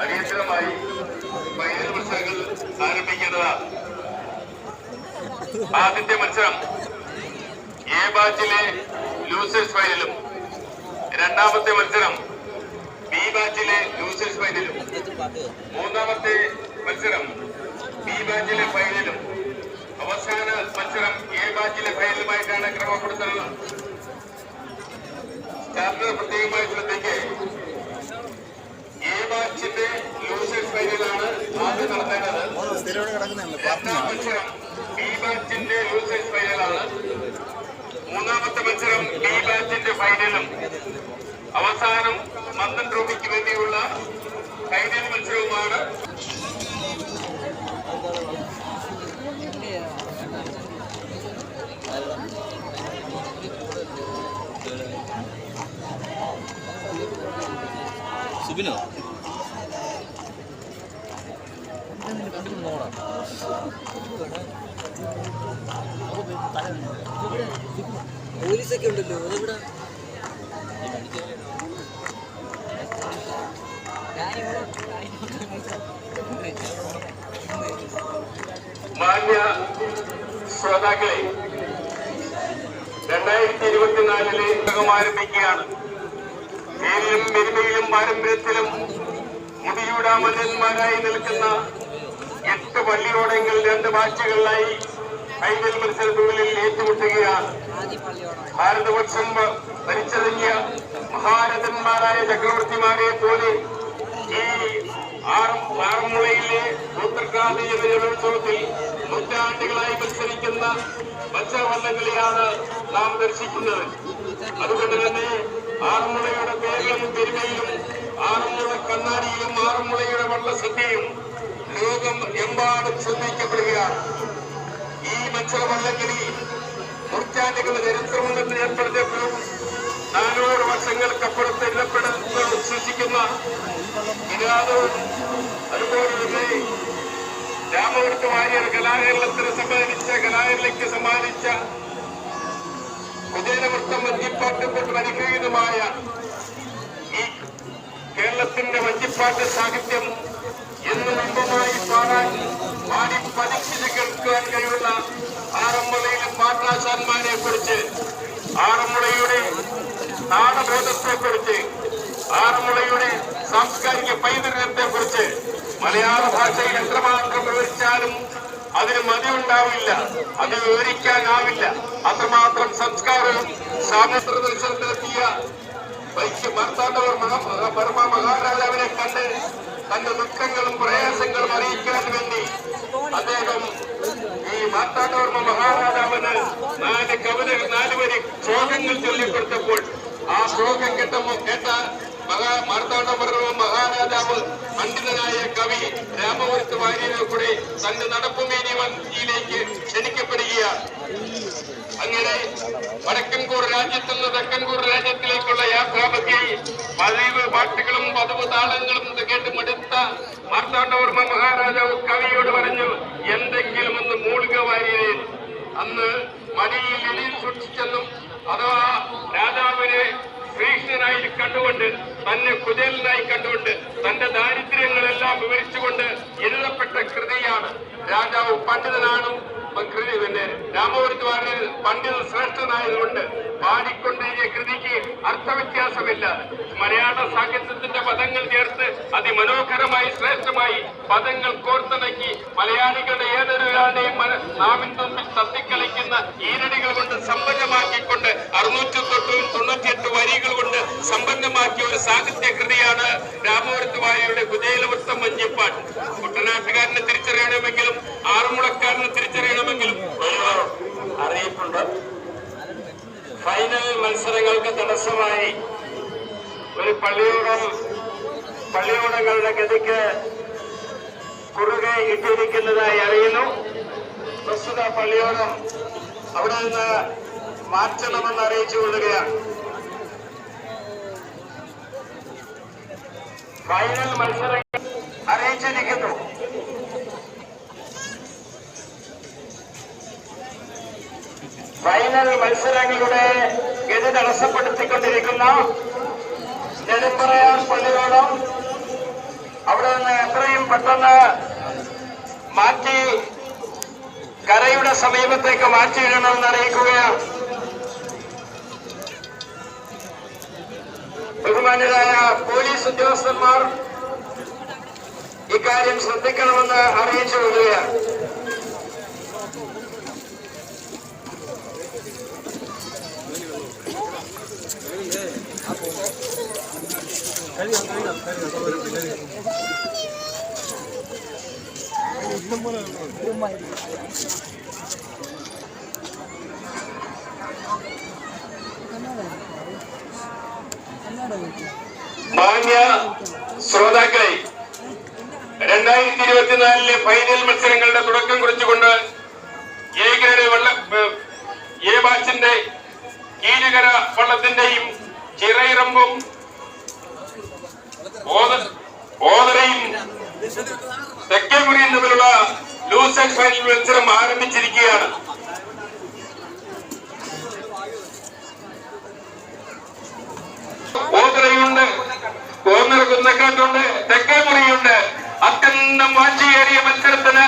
അടിയന്തരമായി ഫൈനൽ മത്സരങ്ങൾ ആരംഭിക്കേണ്ടതാണ് ആദ്യത്തെ മത്സരം എ ബാച്ചിലെ ലൂസേഴ്സ് ഫൈനലും രണ്ടാമത്തെ മത്സരം ബി ബാച്ചിലെ ലൂസേഴ്സ് ഫൈനലും മൂന്നാമത്തെ മത്സരം ബി ബാച്ചിലെ ഫൈനലും അവസാന മത്സരം എ ബാച്ചിലെ ഫൈനലുമായിട്ടാണ് ക്രമപ്പെടുത്തുന്നത്. പ്രത്യേകമായി ശ്രദ്ധിക്കുക എ ബാച്ചിന്റെ ലൂസേഴ്സ് ഫൈനലാണ് ആദ്യം നടത്തേണ്ടത് സ്ഥിരം കിടക്കുന്നുണ്ട് രണ്ടാം മത്സരം ബി ബാച്ചിന്റെ ലൂസേഴ്സ് ഫൈനലാണ് മൂന്നാമത്തെ മത്സരം ബി ബാച്ചിന്റെ ഫൈനലും അവസാനം മന്ദൻ ട്രോഫിക്ക് വേണ്ടിയുള്ള ഫൈനൽ മത്സരവുമാണ് സുബിനോ? പോലീസൊക്കെ ഉണ്ടല്ലോ അതെവിടെ? മാന്യ ശ്രോതാക്കളെ രണ്ടായിരത്തി ഇരുപത്തിനാലിലെ ആരംഭിക്കുകയാണ്. പേരിലും പെരുമയിലും പാരമ്പര്യത്തിലും മുടിയൂടാമന്യന്മാരായി നിൽക്കുന്ന എട്ട് പള്ളിയോടെങ്കിൽ രണ്ട് ബാച്ചുകളിലായി ഫൈനൽ മത്സരത്തിനുള്ളിൽ ഏറ്റുമുട്ടുകയാണ്. ഭാരതപക്ഷം ഭരിച്ചറിഞ്ഞ മഹാരഥന്മാരായ ചക്രവർത്തിമാരെ പോലെ ഈ ആറം ആറന്മുളയിലെ ജലോത്സവത്തിൽ നൂറ്റാണ്ടുകളായി മത്സരിക്കുന്ന മത്സരവള്ളംകളിയാണ് നാം ദർശിക്കുന്നത്. അതുകൊണ്ട് തന്നെ ആറന്മുളയുടെ പേരിലും പെരുമയിലും ആറന്മുള കണ്ണാടിയിലും ആറന്മുളയുടെ വള്ളസദ്യയും ലോകം എമ്പാടും ശ്രദ്ധിക്കപ്പെടുകയാണ്. ഈ മത്സരമല്ലെങ്കിൽ നൂറ്റാണ്ടുകളുടെ ചരിത്രമുണ്ടെന്ന് ഏർപ്പെടുത്തിയപ്പോഴും നാനൂറ് വർഷങ്ങൾക്കപ്പുറത്ത് എണ്ണപ്പെടുന്ന വിശ്വസിക്കുന്ന വിനാദവും അതുപോലെ തന്നെ രാമപുരത്ത് വാര്യർ കലാകേരളത്തിന് സമ്മാനിച്ച കലാകേരളയ്ക്ക് സമ്മാനിച്ച കുചേരവൃത്തം വഞ്ചിപ്പാട്ട് കൊണ്ട് അനുഗ്രഹീതമായ ഈ കേരളത്തിന്റെ വഞ്ചിപ്പാട്ട് സാഹിത്യം എന്നും ഇമ്പമായി പാടാൻ പാടി പതിച്ചിട്ട് കേൾക്കാൻ കഴിവുള്ള ആറന്മുളയിലെ പാട്ടാശാന്മാരെ കുറിച്ച് ആറന്മുളയുടെ നാടബോധത്തെ കുറിച്ച് ആറന്മുളയുടെ സാംസ്കാരിക പൈതൃകത്തെ കുറിച്ച് മലയാള ഭാഷയിൽ എത്രമാത്രം വിവരിച്ചാലും അതിന് മതിയുണ്ടാവില്ല അത് വിവരിക്കാനാവില്ല. അത്രമാത്രം സംസ്കാരവും സാമൂഹ്യ ദർശനത്തിലെത്തിയ വൈശ്യ മഹാ- പരമ മഹാരാജാവിനെ കണ്ട് തന്റെ ദുഃഖങ്ങളും പ്രയാസങ്ങളും അറിയിക്കാൻ വേണ്ടി അദ്ദേഹം ഈ മാർത്താണ്ഡവർമ്മ മഹാരാജാവിന് നാല് കവിത നാല് വരി ശ്ലോകങ്ങൾ ചൊല്ലിക്കൊടുത്തപ്പോൾ ആ ശ്ലോകം കേട്ടപ്പോ കേട്ട മഹാ മാർത്താണ്ഡവർമ്മ മഹാരാജാവ് പണ്ഡിതനായ കവി രാമപുരത്ത് വാര്യരെ കൂടെ തന്റെ നടപ്പുമേനി വഞ്ചിയിലേക്ക് ക്ഷണിക്കപ്പെടുകയാണ് അങ്ങനെ വടക്കൻകൂർ രാജ്യത്തു നിന്ന് തെക്കൻകൂർ രാജ്യത്തിലേക്കുള്ള യാത്രാമധ്യയിൽ പതിവ് പാട്ടുകളും പതിവ് താളങ്ങളും ഇത് കേട്ട് മടുത്ത മാർത്താണ്ഡവർമ്മ മഹാരാജാവ് കവിയോട് പറഞ്ഞു എന്തെങ്കിലും ഒന്ന് മൂളുക വാര്യരെ അന്ന് മടിയിൽ എളിയിൽ സൂക്ഷിച്ചെന്നും അഥവാ രാജാവിനെ ശ്രീകൃഷ്ണനായി കണ്ടുകൊണ്ട് തന്നെ കുചേലനായി കണ്ടുകൊണ്ട് തന്റെ ദാരിദ്ര്യങ്ങളെല്ലാം വിവരിച്ചുകൊണ്ട് എഴുതപ്പെട്ട കൃതിയാണ്. രാജാവ് പണ്ഡിതനാണ് കൃതി പിന്നെ രാമപുരത്തുവാരിൽ പണ്ഡിത ശ്രേഷ്ഠനായതുകൊണ്ട് പാടിക്കൊണ്ടിരിക്കുന്ന കൃതിക്ക് അർത്ഥവ്യത്യാസമില്ല. മലയാള സാഹിത്യത്തിന്റെ പദങ്ങൾ ചേർത്ത് അതിമനോഹരമായി ശ്രേഷ്ഠമായി പദങ്ങൾ കോർത്തിണക്കി മലയാളികളുടെ ഏതൊരാളുടെയും നാമിന് തമ്മിൽ തത്തിക്കളിക്കുന്ന ഈരടികൾ കൊണ്ട് സമ്പന്നമാക്കിക്കൊണ്ട് അറുന്നൂറ്റി തൊട്ടും തൊണ്ണൂറ്റിയെട്ട് വരികൾ കൊണ്ട് സമ്പന്നമാക്കിയ ഒരു സാഹിത്യ കൃതിയാണ് രാമപുരത്ത് വാര്യരുടെ കുചേലവൃത്തം മഞ്ഞപ്പാട്ട്. കുട്ടനാട്ടുകാരനെ തിരിച്ചറിയണമെങ്കിലും ആറുമുളക്കാരനെ തിരിച്ചറിയണമെങ്കിലും ഒരു അറിയിപ്പുണ്ട് ഫൈനൽ മത്സരങ്ങൾക്ക് തടസ്സമായി. ഒരു പള്ളിയോടം പള്ളിയോടങ്ങളുടെ ഗതിക്ക് കുറുകെ ഇട്ടിരിക്കുന്നതായി അറിയുന്നു. പ്രസ്തുത പള്ളിയോടം അവിടെ നിന്ന് മാറ്റണമെന്ന് അറിയിച്ചു കൊള്ളുകയാണ്. ഫൈനൽ മത്സരങ്ങൾ അറിയിച്ചിരിക്കുന്നു. ഫൈനൽ മത്സരങ്ങളുടെ ഗതി തടസ്സപ്പെടുത്തിക്കൊണ്ടിരിക്കുന്ന നെടുമ്പറയാർ പള്ളിയോളം അവിടെ നിന്ന് എത്രയും പെട്ടെന്ന് മാറ്റി കരയുടെ സമീപത്തേക്ക് മാറ്റിയിടണമെന്ന് അറിയിക്കുകയാണ് ബഹുമാന്യരായ പോലീസ് ഉദ്യോഗസ്ഥന്മാർ ഇക്കാര്യം ശ്രദ്ധിക്കണമെന്ന് അറിയിച്ചു കൊള്ളുകയാണ് മാന്യ ശ്രോതാക്കളെ രണ്ടായിരത്തി ഇരുപത്തിനാലിലെ ഫൈനൽ മത്സരങ്ങളുടെ തുടക്കം കുറിച്ചുകൊണ്ട് എ ഗ്രേഡ് വള്ള എ ബാച്ചിന്റെ കീഴുകര വള്ളത്തിന്റെയും ചിറയിറമ്പും ഓത- തെക്കൻ തെക്കേമുറിയും തമ്മിലുള്ള ലൂസേഴ്സ് ഫൈനൽ മത്സരം ആരംഭിച്ചിരിക്കുകയാണ്. ഓതറയുണ്ട് കോന്നർ കുന്നക്കാട്ടുണ്ട് തെക്കേമുറിയുണ്ട് അത്യന്തം വാശിയേറിയ മത്സരത്തിന്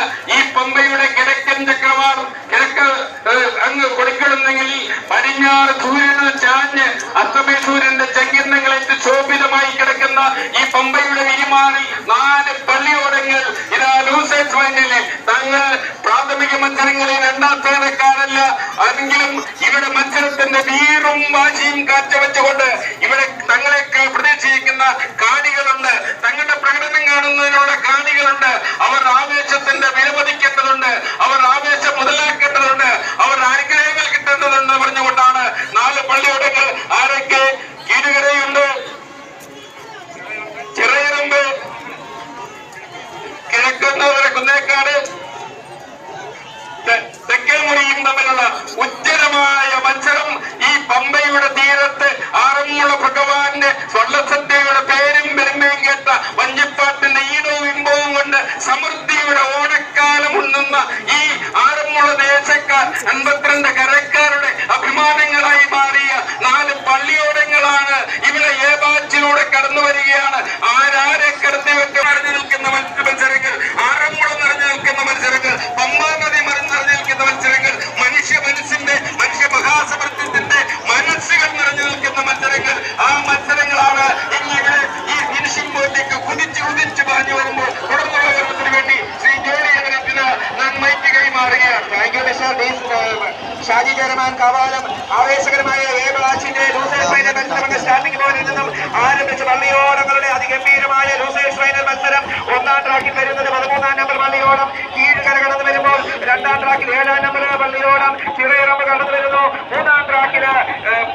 മത്സരങ്ങളിൽ സ്ഥാനക്കാരല്ല എങ്കിലും ഇവിടെ മത്സരത്തിന്റെ വീറും വാശിയും കാഴ്ചവെച്ചുകൊണ്ട് ഇവിടെ തങ്ങളെയൊക്കെ പ്രതീക്ഷിക്കുന്ന കാണികളുണ്ട്. തങ്ങളുടെ പ്രകടനം കാണുന്നതിനുള്ള കാണികളുണ്ട്. അവർ ആവേശത്തിന്റെ വിലമതിക്കേണ്ടതുണ്ട് അവർ ആരംഭിച്ച പള്ളിയോടങ്ങളുടെ അതിഗംഭീരമായ ലൂസേഴ്സ് ഫൈനൽ മത്സരം ഒന്നാം ട്രാക്കിൽ വരുന്നത് പതിമൂന്നാം നമ്പർ പള്ളിയോടം. കീഴുകര കടന്നു വരുമ്പോൾ രണ്ടാം ട്രാക്കിൽ ഏഴാം നമ്പർ പള്ളിയോടം ചിറയിറമ്പ് കടന്നു വരുന്നു. മൂന്നാം ട്രാക്കിൽ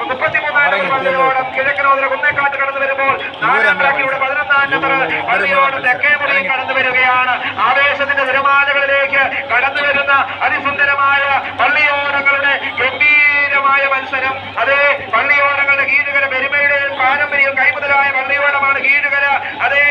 മുപ്പത്തിമൂന്നാം നമ്പർ പള്ളിയോടം കിഴക്കനോദര കുന്നേക്കാട്ട് കടന്നു വരുമ്പോൾ നാലാം ട്രാക്കിലൂടെ പതിനൊന്നാം നമ്പർ പള്ളിയോടം തെക്കേമുറിയും കടന്നു വരികയാണ്. ആവേശത്തിന്റെ തിരമാലകളിലേക്ക് കടന്നു വരുന്ന അതിസുന്ദരമായ പള്ളിയോടങ്ങളുടെ ഗംഭീരമായ മത്സരം. അതേ പള്ളിയോടങ്ങളുടെ കീഴുകര പെരുമയുടെയും പാരമ്പര്യവും കൈമുതലായ പള്ളിയോടമാണ് കീഴുകര. അതേ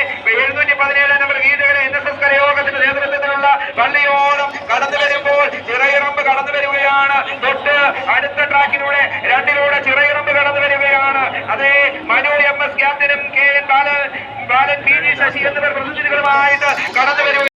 എഴുന്നൂറ്റി പതിനേഴ് number Keezhukara N S S കരയോഗത്തിന്റെ നേതൃത്വത്തിലുള്ള പള്ളിയോടം കടന്നു വരുമ്പോൾ ചിറയിറമ്പ് കടന്നു വരികയാണ് തൊട്ട് അടുത്ത ട്രാക്കിലൂടെ രണ്ടിലൂടെ ചിറയിറമ്പ് കടന്നു വരികയാണ് അതേ മനു എം എസ് ക്യാപ്റ്റനും K N Balan Balan P G Sasi എന്നിവർ പ്രതിനിധികളുമായിട്ട് കടന്നു